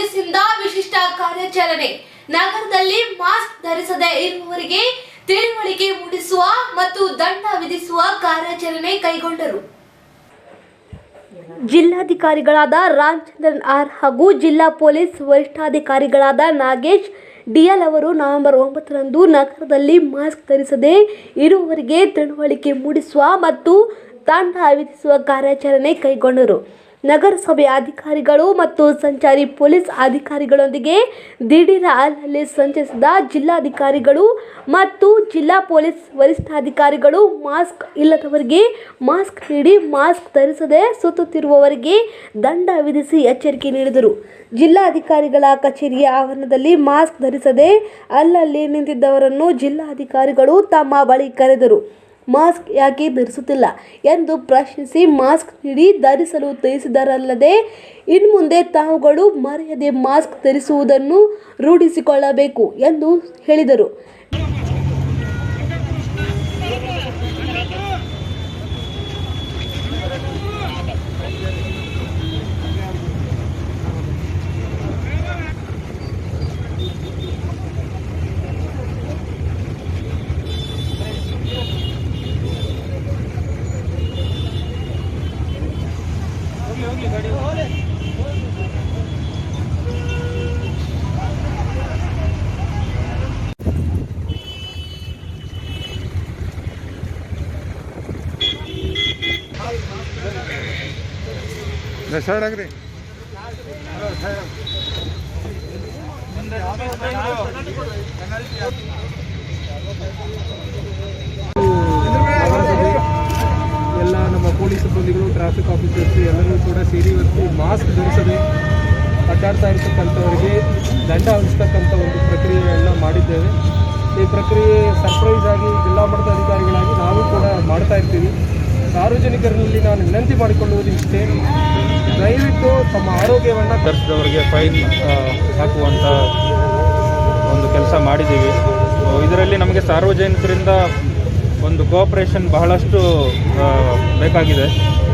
ಪೊಲೀಸಿಂದ ವಿಶಿಷ್ಟ ಕಾರ್ಯಾಚರಣೆ. ನಗರದಲ್ಲಿ ಮಾಸ್ಕ್ ಧರಿಸದೆ ಇರುವವರಿಗೆ ತಿಳುವಳಿಕೆ ಮೂಡಿಸುವ ಮತ್ತು ದಂಡ ವಿಧಿಸುವ ಕಾರ್ಯಾಚರಣೆ ಕೈಗೊಂಡರು. ಜಿಲ್ಲಾಧಿಕಾರಿಗಳಾದ ರಾಮಚಂದ್ರನ್ ಆರ್ ಹಾಗೂ ಜಿಲ್ಲಾ ಪೊಲೀಸ್ ವರಿಷ್ಠಾಧಿಕಾರಿಗಳಾದ ನಾಗೇಶ್ ಡಿಎಲ್ ಅವರು ನವೆಂಬರ್ ಒಂಬತ್ತರಂದು ನಗರದಲ್ಲಿ ಮಾಸ್ಕ್ ಧರಿಸದೆ ಇರುವವರಿಗೆ ತಿಳುವಳಿಕೆ ಮೂಡಿಸುವ ಮತ್ತು ದಂಡ ವಿಧಿಸುವ ಕಾರ್ಯಾಚರಣೆ ಕೈಗೊಂಡರು. ನಗರಸಭೆ ಅಧಿಕಾರಿಗಳು ಮತ್ತು ಸಂಚಾರಿ ಪೊಲೀಸ್ ಅಧಿಕಾರಿಗಳೊಂದಿಗೆ ದಿಢೀರ ಅಲ್ಲಲ್ಲಿ ಸಂಚರಿಸಿದ ಜಿಲ್ಲಾಧಿಕಾರಿಗಳು ಮತ್ತು ಜಿಲ್ಲಾ ಪೊಲೀಸ್ ವರಿಷ್ಠಾಧಿಕಾರಿಗಳು ಮಾಸ್ಕ್ ಇಲ್ಲದವರಿಗೆ ಮಾಸ್ಕ್ ನೀಡಿ ಮಾಸ್ಕ್ ಧರಿಸದೆ ಸುತ್ತುತ್ತಿರುವವರಿಗೆ ದಂಡ ವಿಧಿಸಿ ಎಚ್ಚರಿಕೆ ನೀಡಿದರು. ಜಿಲ್ಲಾಧಿಕಾರಿಗಳ ಕಚೇರಿಯ ಆವರಣದಲ್ಲಿ ಮಾಸ್ಕ್ ಧರಿಸದೆ ಅಲ್ಲಲ್ಲಿ ನಿಂತಿದ್ದವರನ್ನು ಜಿಲ್ಲಾಧಿಕಾರಿಗಳು ತಮ್ಮ ಬಳಿ ಕರೆದರು. ಮಾಸ್ಕ್ ಯಾಕೆ ಧರಿಸುತ್ತಿಲ್ಲ ಎಂದು ಪ್ರಶ್ನಿಸಿ ಮಾಸ್ಕ್ ನೀಡಿ ಧರಿಸಲು ತಿಳಿಸಿದರಲ್ಲದೆ ಇನ್ಮುಂದೆ ತಾವುಗಳು ಮರೆಯದೆ ಮಾಸ್ಕ್ ಧರಿಸುವುದನ್ನು ರೂಢಿಸಿಕೊಳ್ಳಬೇಕು ಎಂದು ಹೇಳಿದರು. ಎಲ್ಲ ನಮ್ಮ ಪೊಲೀಸ್ ಸಿಬ್ಬಂದಿಗಳು ಟ್ರಾಫಿಕ್ ಆಫೀಸರ್ಸ್ ಎಲ್ಲರೂ ಕೂಡ ಸೇರಿ ಇವತ್ತು ಮಾಸ್ಕ್ ಧರಿಸದೆ ಅಡ್ಡಾಡ್ತಾ ಇರ್ತಕ್ಕಂಥವರಿಗೆ ದಂಡ ಹಂಚ್ತಕ್ಕಂಥ ಒಂದು ಪ್ರಕ್ರಿಯೆಯನ್ನು ಮಾಡಿದ್ದೇವೆ. ಈ ಪ್ರಕ್ರಿಯೆ ಸರ್ಪ್ರೈಸ್ ಆಗಿ ಜಿಲ್ಲಾ ಮಟ್ಟದ ಅಧಿಕಾರಿಗಳಾಗಿ ನಾವು ಕೂಡ ಮಾಡ್ತಾ ಇರ್ತೀವಿ. ಸಾರ್ವಜನಿಕರಲ್ಲಿ ನಾನು ವಿನಂತಿ ಮಾಡಿಕೊಳ್ಳುವುದು ಇಷ್ಟೇ. ದಯವಿಟ್ಟು ತಮ್ಮ ಆರೋಗ್ಯವನ್ನು ಖರ್ಚಿದವರಿಗೆ ಫೈನ್ ಹಾಕುವಂಥ ಒಂದು ಕೆಲಸ ಮಾಡಿದ್ದೀವಿ. ಇದರಲ್ಲಿ ನಮಗೆ ಸಾರ್ವಜನಿಕರಿಂದ ಒಂದು ಕೋಆಪ್ರೇಷನ್ ಬಹಳಷ್ಟು ಬೇಕಾಗಿದೆ.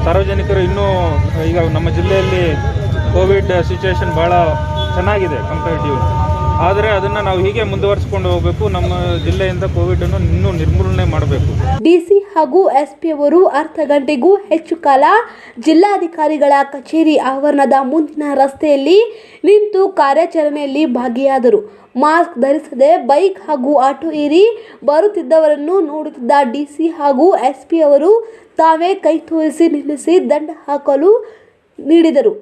ಸಾರ್ವಜನಿಕರು ಇನ್ನೂ, ಈಗ ನಮ್ಮ ಜಿಲ್ಲೆಯಲ್ಲಿ ಕೋವಿಡ್ ಸಿಚುವೇಶನ್ ಭಾಳ ಚೆನ್ನಾಗಿದೆ ಕಂಪೇರಿಟಿವ್ ಆದರೆ ಅದನ್ನ ನಾವು ಹೀಗೆ ಮುಂದುವರಿಸಿಕೊಂಡು ಹೋಗಬೇಕು. ನಮ್ಮ ಜಿಲ್ಲೆಯಿಂದ ಕೋವಿಡ್ ಅನ್ನು ಇನ್ನೂ ನಿರ್ಮೂಲನೆ ಮಾಡಬೇಕು. ಡಿಸಿ ಹಾಗೂ ಎಸ್ಪಿ ಅವರು ಅರ್ಧ ಗಂಟೆಗೂ ಹೆಚ್ಚು ಕಾಲ ಜಿಲ್ಲಾಧಿಕಾರಿಗಳ ಕಚೇರಿ ಆವರಣದ ಮುಂದಿನ ರಸ್ತೆಯಲ್ಲಿ ನಿಂತು ಕಾರ್ಯಾಚರಣೆಯಲ್ಲಿ ಭಾಗಿಯಾದರು. ಮಾಸ್ಕ್ ಧರಿಸದೆ ಬೈಕ್ ಹಾಗೂ ಆಟೋ ಏರಿ ಬರುತ್ತಿದ್ದವರನ್ನು ನೋಡುತ್ತಿದ್ದ ಡಿಸಿ ಹಾಗೂ ಎಸ್ಪಿ ಅವರು ತಾವೇ ಕೈ ತೋರಿಸಿ ನಿಲ್ಲಿಸಿ ದಂಡ ಹಾಕಲು ನೀಡಿದರು.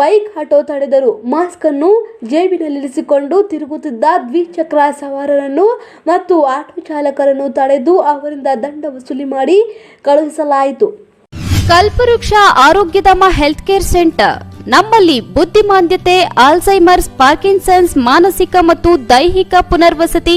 ಬೈಕ್ ಆಟೋ ತಡೆದರು ಮಾಸ್ಕ್ ಅನ್ನು ಜೇಬಿನಲ್ಲಿರಿಸಿಕೊಂಡು ತಿರುಗುತ್ತಿದ್ದ ದ್ವಿಚಕ್ರ ಸವಾರರನ್ನು ಮತ್ತು ಆಟೋ ಚಾಲಕರನ್ನು ತಡೆದು ಅವರಿಂದ ದಂಡ ವಸೂಲಿ ಮಾಡಿ ಕಳುಹಿಸಲಾಯಿತು. ಕಲ್ಪವೃಕ್ಷ ಆರೋಗ್ಯಧಾಮ ಹೆಲ್ತ್ ಕೇರ್ ಸೆಂಟರ್. ನಮ್ಮಲ್ಲಿ ಬುದ್ಧಿಮಾಂದ್ಯತೆ ಆಲ್ಝೈಮರ್ಸ್ ಪಾರ್ಕಿನ್ಸನ್ಸ್, ಮಾನಸಿಕ ಮತ್ತು ದೈಹಿಕ ಪುನರ್ವಸತಿ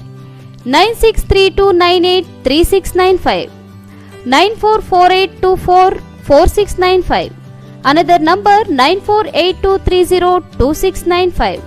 Nine six three two nine eight three six nine five nine four four eight two four four six nine five another number nine four eight two three zero two six nine five